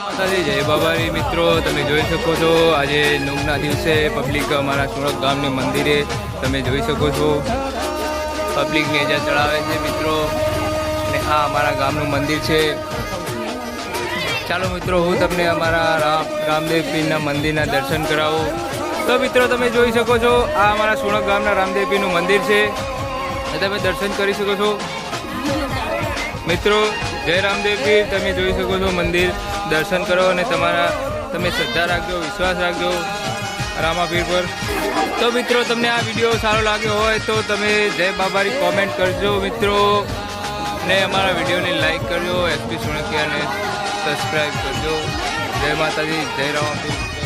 માતાજી, જય બાબારી મિત્રો, તમે જોઈ શકો છો, આજે નોમના દિવસે પબ્લિક અમારા સુરત ગામની મંદિરે તમે જોઈ શકો છો. પબ્લિક નેજા ચડાવે છે મિત્રો, અને આ અમારા ગામનું મંદિર છે. ચાલો મિત્રો, હું તમને અમારા રામ, રામદેવ પીરના મંદિરના દર્શન કરાવું. તો મિત્રો, તમે જોઈ શકો છો, આ અમારા સુરત ગામના રામદેવ પીરનું મંદિર છે. તમે દર્શન કરી શકો છો. મિત્રો જય રામદેવ પીર તમે જોઈ શકો છો મંદિર. દર્શન કરો અને તમારા, તમે શ્રદ્ધા રાખજો, વિશ્વાસ રાખજો રામાપીર પર. તો મિત્રો, તમને આ વીડિયો સારો લાગ્યો હોય તો તમે જય બાબારી કોમેન્ટ કરજો મિત્રો. ને અમારા વિડીયોને લાઈક કરજો એસપી સોણકિયાને સબસ્ક્રાઈબ કરજો. જય માતાજી, જય રામાપીર.